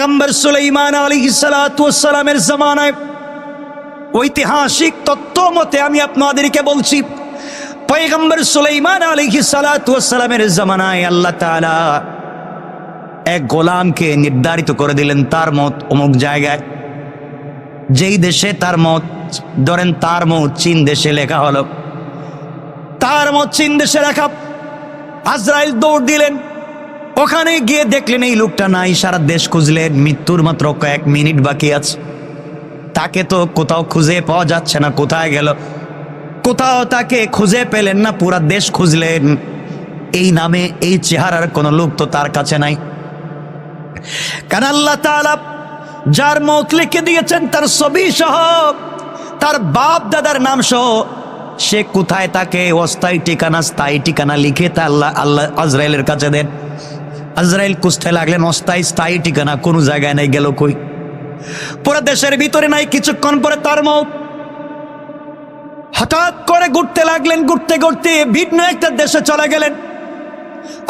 পয়গম্বর সুলাইমান আলী সালামের জামানায় ঐতিহাসিক তত্ত্ব মতে আমি আপনাদেরকে বলছি, পয়গম্বর সুলাইমান আলী সালামের জামানায় আল্লাহ তাআলা এক গোলামকে নির্ধারিত করে দিলেন তার মত অমুক জায়গায়। যেই দেশে তার মত, ধরেন তার মত চীন দেশে লেখা হলো। তার মত চীন দেশে লেখা। আজরাইল দৌড় দিলেন। ওখানে গিয়ে দেখলেন এই লোকটা নাই, সারা দেশ খুঁজলেন মৃত্যুর মাত্র কয়েক মিনিট বাকি আছে। তাকে তো কোথাও খুঁজে পাওয়া যাচ্ছে না, কোথায় গেল? কোথাও তাকে খুঁজে পেলেন না, পুরা দেশ খুঁজলেন। এই নামে, এই চেহারার কোনো লোক তো তার কাছে নাই। কারণ আল্লাহ যার মত লিখে দিয়েছেন, তার ছবি সহ, তার বাপ দাদার নাম সহ, সে কোথায় তাকে অস্থায়ী ঠিকানা, স্থায়ী ঠিকানা লিখে তা আল্লাহ আল্লাহ আজরাইলের কাছে দেন। আজরাইল কুস্তে লাগলেন অস্থায়ী স্থায়ী ঠিকানা, কোনো জায়গায় নেই, গেল কই? পুরো দেশের ভিতরে নাই, কিছুক্ষণ পরে তার মত। হঠাৎ করে ঘুরতে লাগলেন, ঘুরতে ঘুরতে ভিন্ন একটা দেশে চলে গেলেন।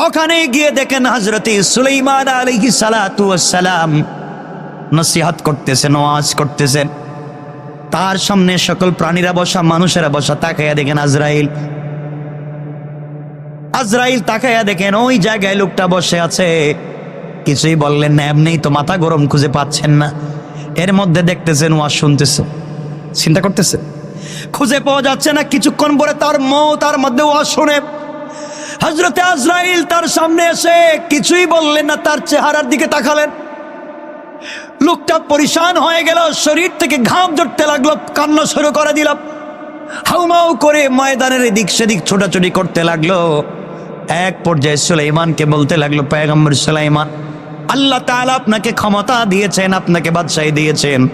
ওখানে গিয়ে দেখেন হজরতে সুলাইমান সালাতু সালাম নসিহাত করতেছেন ওয়াজ করতেছেন তার সামনে সকল প্রাণীরা বসা, মানুষেরা বসা তাকাইয়া দেখেন আজরাইল আজরাইল তাকাইয়া দেখেন, ওই জায়গায় লোকটা বসে আছে। কিছুই বললেন না, এমনিই তো মাথা গরম, খুঁজে পাচ্ছেন না। এর মধ্যে দেখতেছেন ওয়াজ শুনতেছে। চিন্তা করতেছে? খুঁজে পাওয়া যাচ্ছে না, কিছুক্ষণ পরে তার মৌ তার মধ্যে ওয়াজ শুনে। হজরতে আজরাইল তার সামনে এসে কিছুই বললেন না, তার চেহারার দিকে তাকালেন। লোকটা পরিশান হয়ে গেল, শরীর থেকে ঘাম জড়তে লাগল, কান্না শুরু করে দিলাম হাউমাউ করে ময়দানের এদিক সেদিক ছোটাছুটি করতে লাগল। এক পর্যায়ে সুলাইমানকে বলতে লাগল পয়গম্বর সুলাইমান, আল্লাহ তাআলা আপনাকে ক্ষমতা দিয়েছেন, আপনাকে বাদশাহী দিয়েছেন।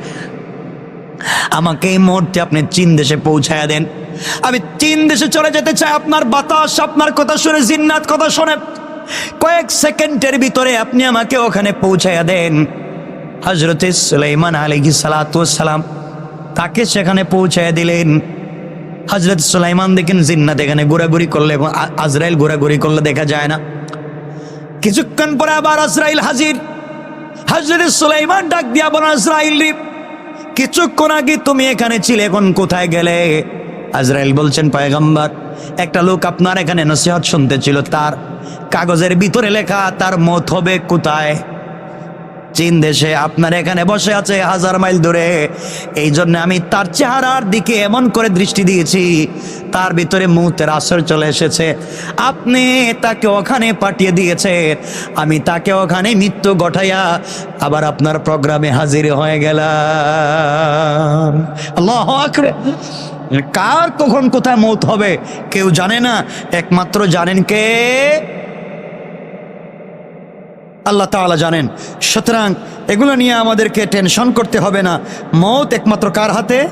আমাকে এই মুহূর্তে আপনি চীন দেশে পৌঁছায় দেন। আমি চীন দেশে চলে যেতে চাই, আপনার বাতাস, আপনার কথা শুনে, জিন্নাত কথা শুনে। কয়েক সেকেন্ডের ভিতরে আপনি আমাকে ওখানে পৌঁছাইয়া দেন। হজরত সুলাইমান আলহি সালাম তাকে সেখানে পৌঁছাইয়া দিলেন। হজরত সুলাইমান দেখেন জিন্নাত, এখানে ঘোরাঘুরি করলে এবং আজরাইল ঘোরাঘুরি করলে দেখা যায় না। কিছুক্ষণ পরে আবার আজরাইল হাজির। হজরত সুলাইমান ডাক দিয়া বলেন, আজরাইল কিছুক্ষণ আগে তুমি এখানে ছিলে, এখন কোথায় গেলে? আজরাইল বলছেন, পয়গম্বর, একটা লোক আপনার এখানে নসিহত শুনতে ছিল, তার কাগজের ভিতরে লেখা, তার মত হবে কোথায়? চীন দেশে আপনার এখানে বসে আছে হাজার মাইল দূরে। এই জন্য আমি তার চেহারার দিকে এমন করে দৃষ্টি দিয়েছি, তার ভিতরে মুহূর্তের আসর চলে এসেছে। আপনি তাকে ওখানে পাঠিয়ে দিয়েছে, আমি তাকে ওখানে মৃত্যু ঘটাইয়া আবার আপনার প্রোগ্রামে হাজির হয়ে গেলাম। আল্লাহ আকরে কার কখন কোথায় মৌত হবে, কেউ জানে না। একমাত্র জানেন কে? আল্লাহ তাআলা জানেন। সুতরাং এগুলো নিয়ে আমাদেরকে টেনশন করতে হবে না। মত একমাত্র কার হাতে?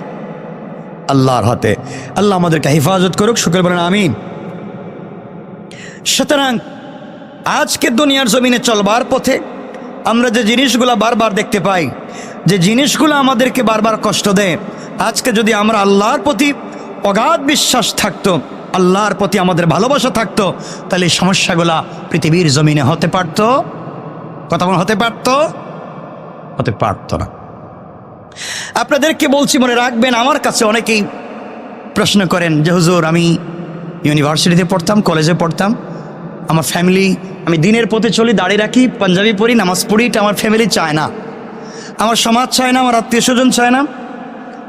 আল্লাহর হাতে। আল্লাহ আমাদেরকে হেফাজত করুক, শুক্র বলেন, আমিন। সুতরাং আজকে দুনিয়ার জমিনে চলবার পথে আমরা যে জিনিসগুলো বারবার দেখতে পাই, যে জিনিসগুলো আমাদেরকে বারবার কষ্ট দেয়, আজকে যদি আমরা আল্লাহর প্রতি অগাধ বিশ্বাস থাকতো, আল্লাহর প্রতি আমাদের ভালোবাসা থাকতো, তাহলে এই সমস্যাগুলা পৃথিবীর জমিনে হতে পারতো। কথা হতে পারতো? হতে পারত না। আপনাদেরকে বলছি, মনে রাখবেন, আমার কাছে অনেকেই প্রশ্ন করেন যে, হুজুর, আমি ইউনিভার্সিটিতে পড়তাম, কলেজে পড়তাম, আমার ফ্যামিলি, আমি দিনের পথে চলি, দাঁড়িয়ে রাখি, পাঞ্জাবি পড়ি নামাজ পড়ি, এটা আমার ফ্যামিলি চায় না। আমার সমাজ চায় না, আমার আত্মীয় স্বজন চায় না,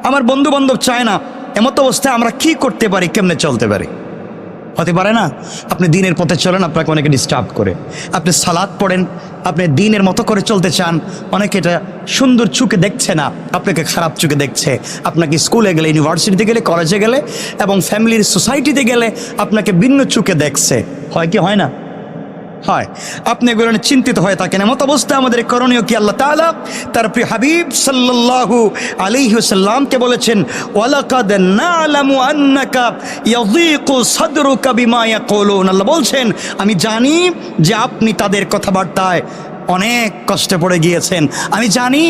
আমার বন্ধু বান্ধব চায় না, এমতো অবস্থায় আমরা কি করতে পারি, কেমনে চলতে পারি? হতে পারে না? আপনি দিনের পথে চলেন, আপনাকে অনেকে ডিস্টার্ব করে। আপনি সালাদ পড়েন, আপনি দিনের মতো করে চলতে চান, অনেকে এটা সুন্দর চুকে দেখছে না, আপনাকে খারাপ চোখে দেখছে। আপনাকে স্কুলে গেলে ইউনিভার্সিটিতে গেলে কলেজে গেলে এবং ফ্যামিলির সোসাইটিতে গেলে আপনাকে ভিন্ন চোখে দেখছে। হয় কি হয় না? হয়। আপনি এগুলো চিন্তিত হয়ে থাকেন। এমত অবস্থা আমাদের করণীয় কি? আল্লাহ তালা তার প্রিয় হাবিব সাল্লাল্লাহু আলাইহি সাল্লামকে বলেছেন আল্লাহ বলছেন, আমি জানি যে আপনি তাদের কথাবার্তায় অনেক কষ্টে পড়ে গিয়েছেন। আমি জানি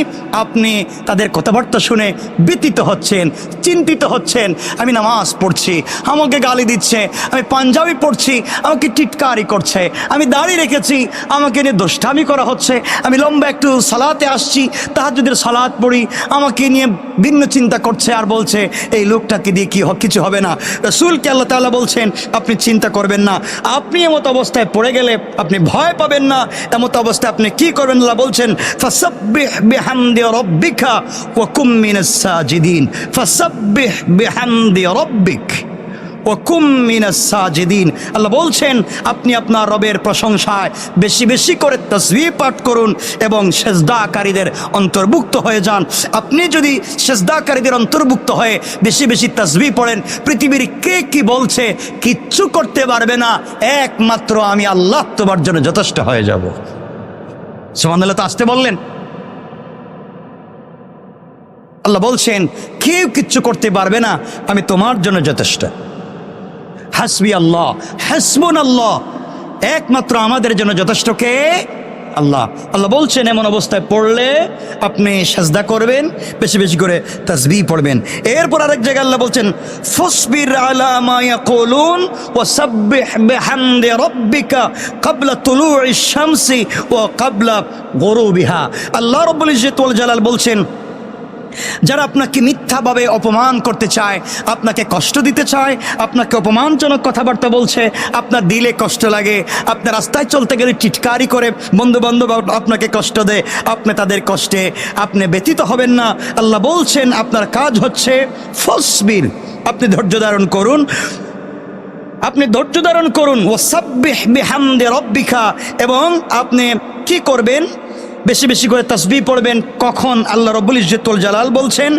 আপনি তাদের কথাবার্তা শুনে ব্যতীত হচ্ছেন, চিন্তিত হচ্ছেন। আমি নামাজ পড়ছি, আমাকে গালি দিচ্ছে, আমি পাঞ্জাবি পড়ছি, আমাকে টিটকারি করছে, আমি দাঁড়িয়ে রেখেছি, আমাকে নিয়ে দুষ্টামি করা হচ্ছে, আমি লম্বা একটু সালাতে আসছি যদি সালাত পড়ি, আমাকে নিয়ে ভিন্ন চিন্তা করছে আর বলছে, এই লোকটাকে দিয়ে কি কিছু হবে না। রসুলকে আল্লাহ তাআলা বলছেন, আপনি চিন্তা করবেন না, আপনি এমত অবস্থায় পড়ে গেলে আপনি ভয় পাবেন না, এমত অবস্থায় আপনি কি করবেন? আল্লাহ বলছেন, ফাসাব্বিহ বিহামদি রাব্বিকা ওয়া কুম মিনাস সাজিদিন। ফাসাব্বিহ বিহামদি রাব্বিক সাজিদিন। আল্লাহ বলছেন, আপনি আপনার রবের প্রশংসায় বেশি বেশি করে তসবিহ পাঠ করুন এবং সেজদাকারীদের অন্তর্ভুক্ত হয়ে যান। আপনি যদি সেজদাকারীদের অন্তর্ভুক্ত হয়ে বেশি বেশি তসবিহ পড়েন, পৃথিবীর কে কি বলছে কিচ্ছু করতে পারবে না। একমাত্র আমি আল্লাহ তোমার জন্য যথেষ্ট হয়ে যাব। সুবহানাল্লাহ তো আসতে বললেন। আল্লাহ বলছেন, কেউ কিচ্ছু করতে পারবে না, আমি তোমার জন্য যথেষ্ট। হাসবি আল্লাহ, হাসবুন আল্লাহ। একমাত্র আমাদের জন্য যথেষ্ট কে? আল্লাহ। আল্লাহ বলছেন, এমন অবস্থায় পড়লে আপনি সাজদা করবেন, বেশি বেশি করে তাসবিহ পড়বেন। এরপর আরেক জায়গায় আল্লাহ বলছেন, ফসবির ক্বাবলা তুলুইশ শামসি গুরুবিহা। আল্লাহ ওয়াল জালাল বলছেন, যারা আপনাকে মিথ্যাভাবে অপমান করতে চায়, আপনাকে কষ্ট দিতে চায়, আপনাকে অপমানজনক কথাবার্তা বলছে, আপনার দিলে কষ্ট লাগে আপনার রাস্তায় চলতে গেলে টিটকারি করে বন্ধু বান্ধব আপনাকে কষ্ট দেয়, আপনি তাদের কষ্টে, আপনি ব্যতীত হবেন না। আল্লাহ বলছেন, আপনার কাজ হচ্ছে ফসবির, আপনি ধৈর্য ধারণ করুন। আপনি ধৈর্য ধারণ করুন ও সাব্বিহ বিহামদে এবং আপনি কি করবেন? বেশি বেশি করে তসবি পড়বেন। কখন? আল্লাহ রব্বুল ইজ্জতুল জালাল বলছেন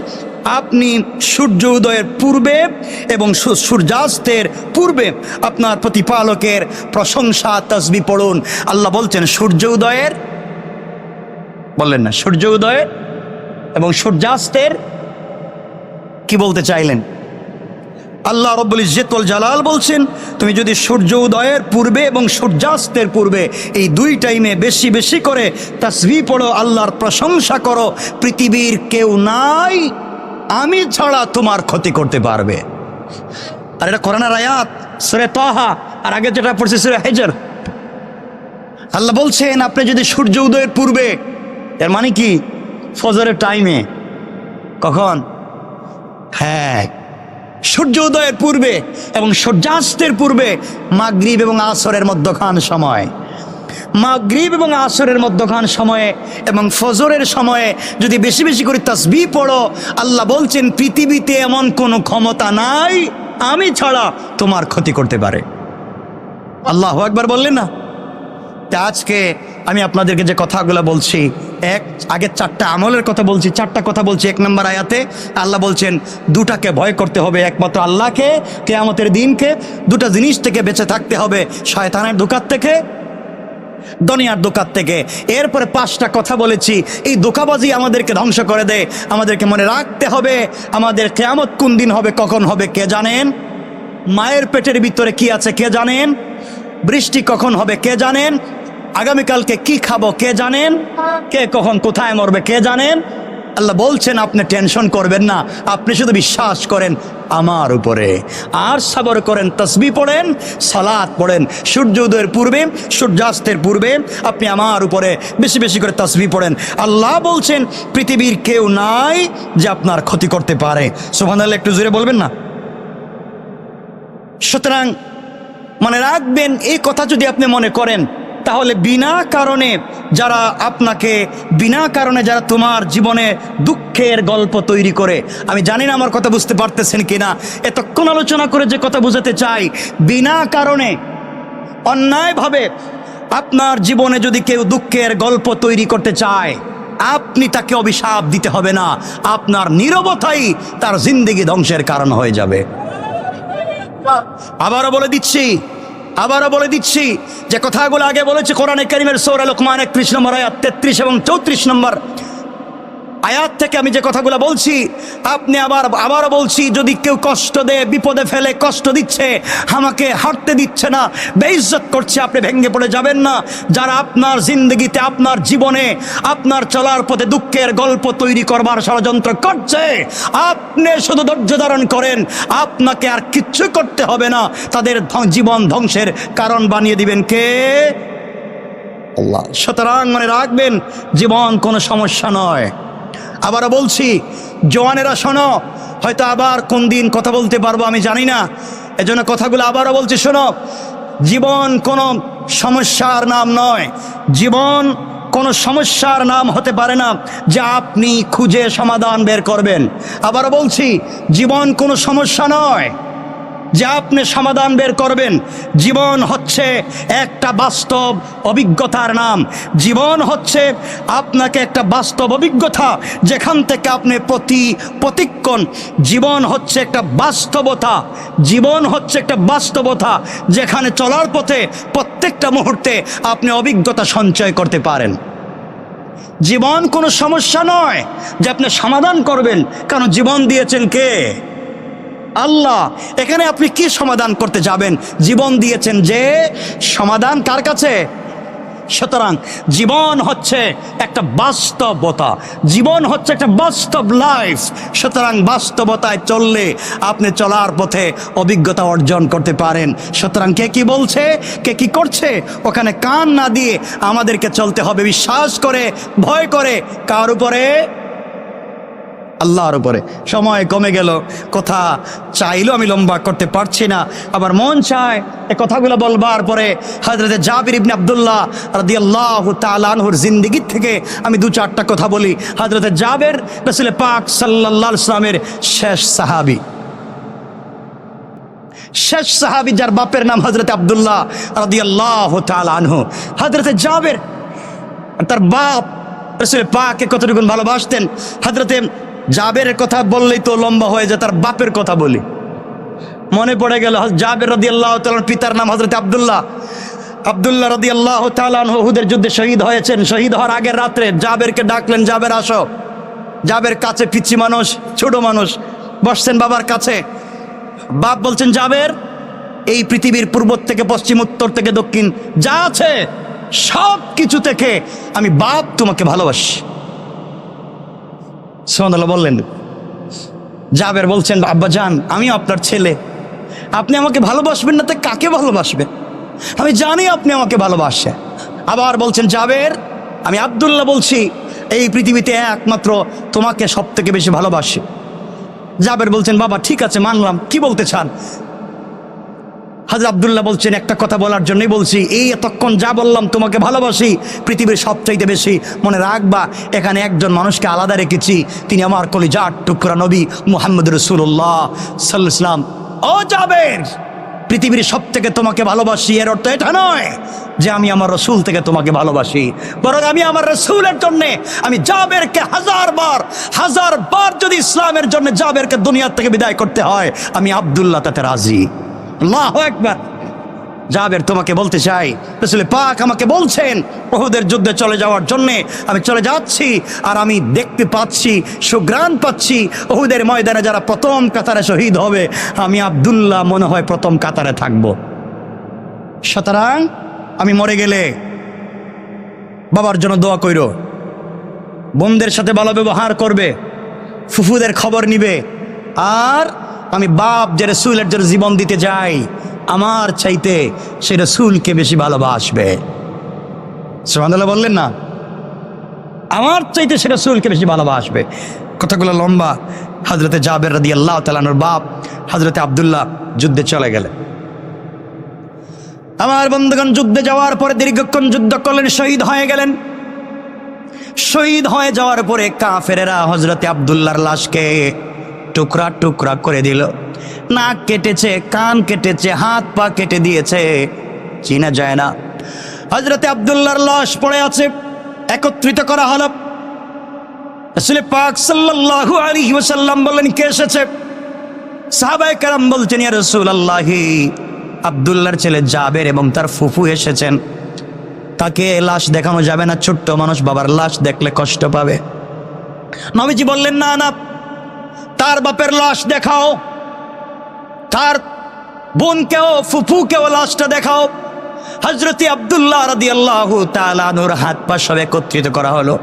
আপনি সূর্য উদয়ের পূর্বে এবং সূর্যাস্তের পূর্বে আপনার প্রতিপালকের প্রশংসা তসবি পড়ুন। আল্লাহ বলছেন, সূর্য উদয়ের, বললেন না, সূর্য উদয়ের এবং সূর্যাস্তের কি বলতে চাইলেন? আল্লাহ রব্বুল ইজ্জতুল জালাল বলছেন, তুমি যদি সূর্য উদয়ের পূর্বে এবং সূর্যাস্তের পূর্বে এই দুই টাইমে বেশি বেশি করে তাসবি পড়ো, আল্লাহর প্রশংসা করো, পৃথিবীর কেউ নাই আমি ছাড়া তোমার ক্ষতি করতে পারবে। আর এটা কোরআনের আয়াত, সুরে তাহা, আর আগে যেটা পড়ছে সুরে হেজর। আল্লাহ বলছেন, আপনি যদি সূর্য উদয়ের পূর্বে, এর মানে কি? ফজরের টাইমে কখন? হ্যাঁ সূর্য উদয়ের পূর্বে এবং সূর্যাস্তের পূর্বে মাগরিব এবং আসরের মধ্যখান সময়। মাগরিব এবং আসরের মধ্যখান সময়ে এবং ফজরের সময়ে যদি বেশি বেশি করে তসবি পড়ো, আল্লাহ বলছেন, পৃথিবীতে এমন কোনো ক্ষমতা নাই, আমি ছাড়া তোমার ক্ষতি করতে পারে। আল্লাহ একবার বললেন না? তা আজকে আমি আপনাদেরকে যে কথাগুলো বলছি, এক আগের চারটা আমলের কথা বলছি, চারটা কথা বলছি এক নম্বর আয়াতে, আল্লাহ বলছেন, দুটাকে ভয় করতে হবে একমাত্র আল্লাহকে, কেয়ামতের দিনকে, দুটা জিনিস থেকে বেঁচে থাকতে হবে, শয়তানের দোকার থেকে দুনিয়ার দোকান থেকে। এরপরে পাঁচটা কথা বলেছি। এই দোকাবাজি আমাদেরকে ধ্বংস করে দেয় আমাদেরকে মনে রাখতে হবে, আমাদের কেয়ামত কোন দিন হবে, কখন হবে, কে জানেন? মায়ের পেটের ভিতরে কি আছে, কে জানেন? বৃষ্টি কখন হবে, কে জানেন? আগামীকালকে কি খাব, কে জানেন? কে কখন কোথায় মরবে, কে জানেন? আল্লাহ বলছেন, আপনি টেনশন করবেন না, আপনি শুধু বিশ্বাস করেন আমার উপরে। আর সাবর করেন, তসবি পড়েন, সালাত পড়েন। সূর্য উদয়ের পূর্বে, সূর্যাস্তের পূর্বে আপনি আমার উপরে বেশি বেশি করে তসবি পড়েন। আল্লাহ বলছেন, পৃথিবীর কেউ নাই যে আপনার ক্ষতি করতে পারে। সোহান আল্লাহ একটু জোরে বলবেন না? সুতরাং মনে রাখবেন, এই কথা যদি আপনি মনে করেন তাহলে বিনা কারণে যারা আপনাকে, বিনা কারণে যারা তোমার জীবনে দুঃখের গল্প তৈরি করে, আমি জানি না আমার কথা বুঝতে পারতেছেন কিনা, এতক্ষণ আলোচনা করে যে কথা বুঝাতে চাই, বিনা কারণে, অন্যায়ভাবে আপনার জীবনে যদি কেউ দুঃখের গল্প তৈরি করতে চায়, আপনি তাকে অভিশাপ দিতে হবে না, আপনার নীরবতাই তার জিন্দিগি ধ্বংসের কারণ হয়ে যাবে। আবারও বলে দিচ্ছি আবারও বলে দিচ্ছি যে কথাগুলো আগে বলেছে কোরআনে করিমের সৌর লোকমান একত্রিশ নম্বর আয়াত তেত্রিশ এবং চৌত্রিশ নম্বর আয়াত থেকে আমি যে কথাগুলো বলছি, আপনি আবার, আবারও বলছি, যদি কেউ কষ্ট দেয়, বিপদে ফেলে, কষ্ট দিচ্ছে, আমাকে হাঁটতে দিচ্ছে না, বেইজ্জত করছে, আপনি ভেঙে পড়ে যাবেন না। যারা আপনার জিন্দগিতে, আপনার জীবনে, আপনার চলার পথে দুঃখের গল্প তৈরি করবার ষড়যন্ত্র করছে, আপনি শুধু ধৈর্য ধারণ করেন, আপনাকে আর কিচ্ছু করতে হবে না। তাদের জীবন ধ্বংসের কারণ বানিয়ে দিবেন কে? সুতরাং মনে রাখবেন, জীবন কোনো সমস্যা নয়। আবারও বলছি, জওয়ানেরা শোনো, হয়তো আবার কোন দিন কথা বলতে পারব আমি জানি না। এজন্য কথাগুলো আবারও বলছি, শোনো, জীবন কোনো সমস্যার নাম নয়। জীবন কোনো সমস্যার নাম হতে পারে না যে আপনি খুঁজে সমাধান বের করবেন। আবারও বলছি, জীবন কোনো সমস্যা নয়। যে আপনি সমাধান বের করবেন। জীবন হচ্ছে একটা বাস্তব অভিজ্ঞতার নাম। জীবন হচ্ছে আপনাকে একটা বাস্তব অভিজ্ঞতা যেখান থেকে আপনি প্রতি প্রতিক্ষণ জীবন হচ্ছে একটা বাস্তবতা। জীবন হচ্ছে একটা বাস্তবতা যেখানে চলার পথে প্রত্যেকটা মুহূর্তে আপনি অভিজ্ঞতা সঞ্চয় করতে পারেন। জীবন কোনো সমস্যা নয় যে আপনি সমাধান করবেন। কারণ জীবন দিয়েছেন কে? আল্লাহ, এখানে আপনি কি সমাধান করতে যাবেন? জীবন দিয়েছেন যে, সমাধান কার কাছে? সুতরাং জীবন হচ্ছে একটা বাস্তবতা। জীবন হচ্ছে একটা বাস্তব লাইফ সুতরাং বাস্তবতায় চললে আপনি চলার পথে অভিজ্ঞতা অর্জন করতে পারেন। সুতরাং কে কি বলছে? কে কি করছে? ওখানে কান না দিয়ে আমাদেরকে চলতে হবে। বিশ্বাস করে, ভয় করে, কার উপরে? আল্লাহর উপরে। সময় কমে গেল, কথা চাইলেও আমি লম্বা করতে পারছি না। আবার মন চায় এ কথাগুলো বলবার পরে হজরতে জাবির ইবনে আবদুল্লাহ রাদি আল্লাহ তালানহুর জিন্দিগির থেকে আমি দু চারটা কথা বলি। হজরতে জাবের রসুল পাক সাল্লাহ ইসলামের শেষ সাহাবি। শেষ সাহাবি যার বাপের নাম হজরত আবদুল্লাহ রাদি আল্লাহ তালানহু হজরতে জাবের তার বাপ রসুল পাকে কতটুকু ভালোবাসতেন? হজরতে জাবের কথা বললেই তো লম্বা হয়ে যায়, তার বাপের কথা বলি। মনে পড়ে গেল জাবের রদি আল্লাহ পিতার নাম হজরত আবদুল্লাহ। আবদুল্লাহ রদি আল্লাহ হুদের যুদ্ধে শহীদ হয়েছেন। শহীদ হওয়ার আগের রাত্রে জাবেরকে ডাকলেন, জাবের, আসো। জাবের কাছে পিচ্ছি মানুষ, ছোট মানুষ, বসছেন বাবার কাছে। বাপ বলছেন, জাবের, এই পৃথিবীর পূর্ব থেকে পশ্চিম, উত্তর থেকে দক্ষিণ, যা আছে সব কিছু থেকে আমি বাপ তোমাকে ভালোবাসি। সোহানাল্লাহ বললেন, জাবের বলছেন, আব্বা যান আমি আপনার ছেলে। আপনি আমাকে ভালোবাসবেন না, তো কাকে ভালোবাসবেন আমি জানি আপনি আমাকে ভালোবাসে আবার বলছেন, জাবের, আমি আবদুল্লাহ বলছি, এই পৃথিবীতে একমাত্র তোমাকে সব থেকে বেশি ভালোবাসি। জাবের বলছেন, বাবা, ঠিক আছে, মানলাম। কি বলতে চান? হাজর আবদুল্লাহ বলছেন, একটা কথা বলার জন্যই বলছি, এই এতক্ষণ যা বললাম তোমাকে ভালোবাসি, পৃথিবীর সবচাইতে বেশি মনে রাখবা, এখানে একজন মানুষকে আলাদা রেখেছি, তিনি আমার কলিজার টুকরা নবী মুহাম্মদ রসুল্লাহ সাল্লাম ও যাবের পৃথিবীর সব থেকে তোমাকে ভালোবাসি, এর অর্থ এটা নয় যে আমি আমার রসুল থেকে তোমাকে ভালোবাসি, বরং আমি আমার রসুলের জন্য, আমি জাবেরকে হাজার বার হাজার বার যদি ইসলামের জন্য জাবেরকে দুনিয়ার থেকে বিদায় করতে হয়, আমি আবদুল্লাহ তাতে রাজি। আল্লাহ একবার জাবের তোমাকে বলতে চাই, রসুল পাক আমাকে বলছেন ওহুদের যুদ্ধে চলে যাওয়ার জন্যে আমি চলে যাচ্ছি আর আমি দেখতে পাচ্ছি সুগ্রাণ পাচ্ছি ওহুদের ময়দানে যারা প্রথম কাতারে শহীদ হবে, আমি আবদুল্লাহ মনে হয় প্রথম কাতারে থাকব। সুতরাং আমি মরে গেলে বাবার জন্য দোয়া কইর। বোনদের সাথে ভালো ব্যবহার করবে, ফুফুদের খবর নিবে, আর আমি বাপ যে রসুলের জন্য জীবন দিতে যাই, আমার চাইতে সে রসুলকে বেশি ভালোবাসবে। সোহানুল্লাহ বললেন না? আমার চাইতে সে রসুলকে বেশি ভালোবাসবে। কথাগুলো লম্বা। হজরতে জাবের রাদি আল্লাহ তালানোর বাপ হজরতে আবদুল্লাহ যুদ্ধে চলে গেলেন। আমার বন্ধুগণ, যুদ্ধে যাওয়ার পরে দীর্ঘক্ষণ যুদ্ধ করলেন, শহীদ হয়ে গেলেন। শহীদ হয়ে যাওয়ার পরে কাফেরেরা হজরতে আবদুল্লাহর লাশকে টুকরা টুকরা করে দিল। নাক কেটেছে, কান কেটেছে, হাত পা কেটে দিয়েছে। চিনা যায় না। হজরতে আবদুল্লাহর লাশ পড়ে আছে। একত্রিত করা হলো। আসলে পাক সাল্লাল্লাহু আলাইহি ওয়াসাল্লাম বললেন কে এসেছে? সাহাবায়ে কেরাম বলছেন, ইয়া রাসূলুল্লাহি, আবদুল্লাহর ছেলে জাবের এবং তার ফুফু এসেছেন। তাকে লাশ দেখানো যাবে না। ছোট্ট মানুষ বাবার লাশ দেখলে কষ্ট পাবে। নবীজি বললেন, না না তার বাপের লাশ দেখাও। তার বোনকেও, ফুফুকেও লাশটা দেখাও। হজরতি আবদুল্লাহ রাদি আল্লাহ তালানুর হাত পা সব একত্রিত করা হলো।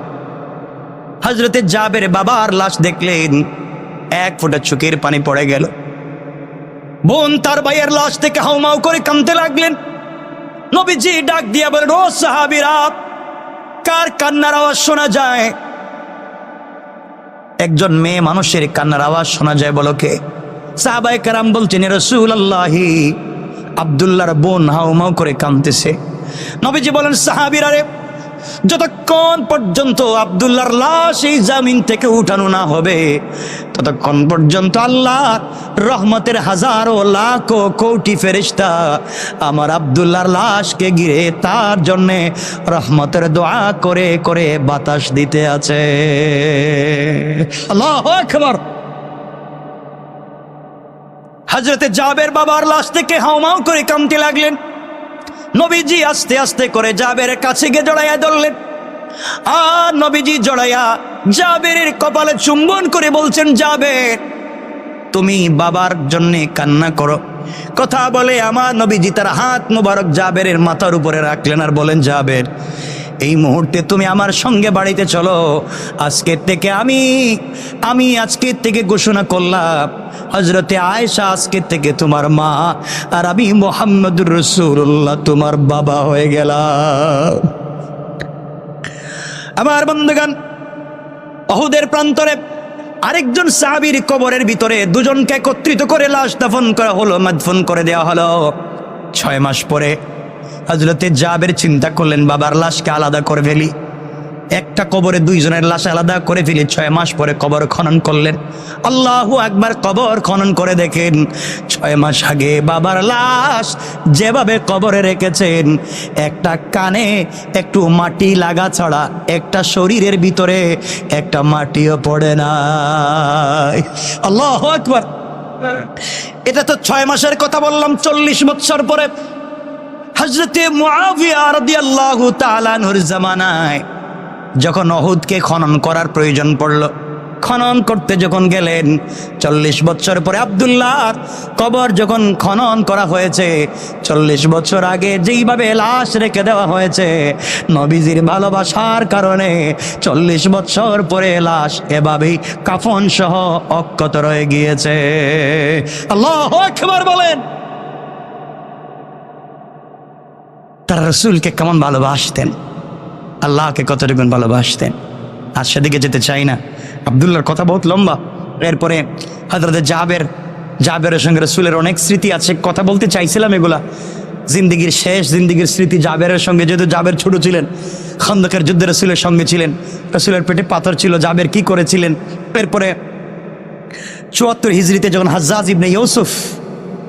হজরতে জাবের বাবার লাশ দেখলেন, এক ফোঁটা চোখের পানি পড়ে গেল। বোন তার ভাইয়ের লাশ থেকে হাউমাউ করে কামতে লাগলেন। নবীজি ডাক দিয়া বলেন, ও সাহাবিরা, কার কান্নার আওয়াজ শোনা যায়? একজন মেয়ে মানুষের কান্নার আওয়াজ শোনা যায় বলকে সাহাবাই কারাম বলছেন রসুল আল্লাহি আবদুল্লার বোন হাউমাউ করে কাঁদতেছে। নবীজি বলেন, সাহাবিরা রে যতক্ষণ পর্যন্ত আবদুল্লাহর লাশ এই জামিন থেকে উঠানো না হবে, ততক্ষণ পর্যন্ত আল্লাহ রহমতের হাজারো লাখো কোটি ফেরিস্তা আমার আবদুল্লাহর লাশকে ঘিরে তার জন্যে রহমতের দোয়া করে করে বাতাস দিতে আছে। আল্লাহ আকবার। হজরতে জাবের বাবার লাশ থেকে হাউমাউ করে কামতে লাগলেন। নবীজি আস্তে আস্তে করে জাবের কাছে গিয়ে জড়াইয়া ধরলেন। আর নবীজি জড়াইয়া জাবেরের কপালে চুম্বন করে বলছেন, জাবের, তুমি বাবার জন্যে কান্না করো। কথা বলে আমার নবীজি তার হাত মুবারক জাবের মাথার উপরে রাখলেন আর বলেন, জাবের এই মুহূর্তে তুমি আমার সঙ্গে বাড়িতে চলো। আজকের থেকে আমি আমি আজকের থেকে ঘোষণা করলাম হজরতে আয়েশা আজকের থেকে তোমার মা আর আমি মোহাম্মদুর রসুল্লাহ তোমার বাবা হয়ে গেলাম। আমার বন্ধুগান অহুদের প্রান্তরে আরেকজন সাহাবীর কবরের ভিতরে দুজনকে একত্রিত করে লাশ দাফন করা হলো, মাদফন করে দেওয়া হলো। ছয় মাস পরে হজরতে জাবের চিন্তা করলেন, বাবার লাশকে আলাদা করে ফেলি। একটা কবরে দুইজনের লাশ আলাদা করে ফেলি, ছয় মাস পরে কবর খনন করলেন। আল্লাহ একবার কবর খনন করে দেখেন, ছয় মাস আগে বাবার লাশ যেভাবে কবরে রেখেছেন, একটা কানে একটু মাটি লাগা ছাড়া, একটা শরীরের ভিতরে একটা মাটিও পড়ে না আল্লাহ একবার এটা তো ছয় মাসের কথা বললাম, চল্লিশ বৎসর পরে। হজরতে জামানায় যখন অহুদকে খনন করার প্রয়োজন পড়ল, খনন করতে যখন গেলেন, চল্লিশ বছর পরে আবদুল্লাহ কবর যখন খনন করা হয়েছে, চল্লিশ বছর আগে যেইভাবে লাশ রেখে দেওয়া হয়েছে, নবীজির ভালোবাসার কারণে চল্লিশ বছর পরে লাশ এভাবেই কাফন সহ অক্ষত রয়ে গিয়েছে। আল্লাহ একবার বলেন। তারা রসুলকে কেমন ভালোবাসতেন? আল্লাহকে কতটুকুন ভালোবাসতেন? আর সেদিকে যেতে চাই না। আবদুল্লাহর কথা বহুত লম্বা। এরপরে হজরত জাবের, জাবেরের সঙ্গে রসুলের অনেক স্মৃতি আছে। কথা বলতে চাইছিলাম এগুলা। জিন্দিগির শেষ জিন্দিগির স্মৃতি জাবেরের সঙ্গে। যেহেতু জাবের ছোট ছিলেন, খন্দকের যুদ্ধে রসুলের সঙ্গে ছিলেন। রসুলের পেটে পাথর ছিল, জাবের কি করেছিলেন? এরপরে চুয়াত্তর হিজড়িতে যখন হাজ্জাজ ইবনে ইউসুফ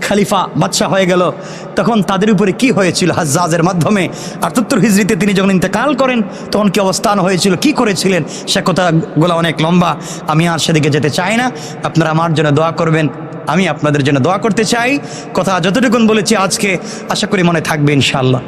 খালিফা বাদশাহ হয়ে গেল। তখন তাদের উপরে কি হয়েছিল হাজ্জাজের মাধ্যমে? আটাত্তর হিজড়িতে তিনি যখন ইন্তেকাল করেন, তখন কি অবস্থান হয়েছিল? কি করেছিলেন? সে কথাগুলো অনেক লম্বা। আমি আর সেদিকে যেতে চাই না। আপনারা আমার জন্য দোয়া করবেন। আমি আপনাদের জন্য দোয়া করতে চাই। কথা যতটুকুন বলেছি আজকে আশা করি মনে থাকবে ইনশাআল্লাহ।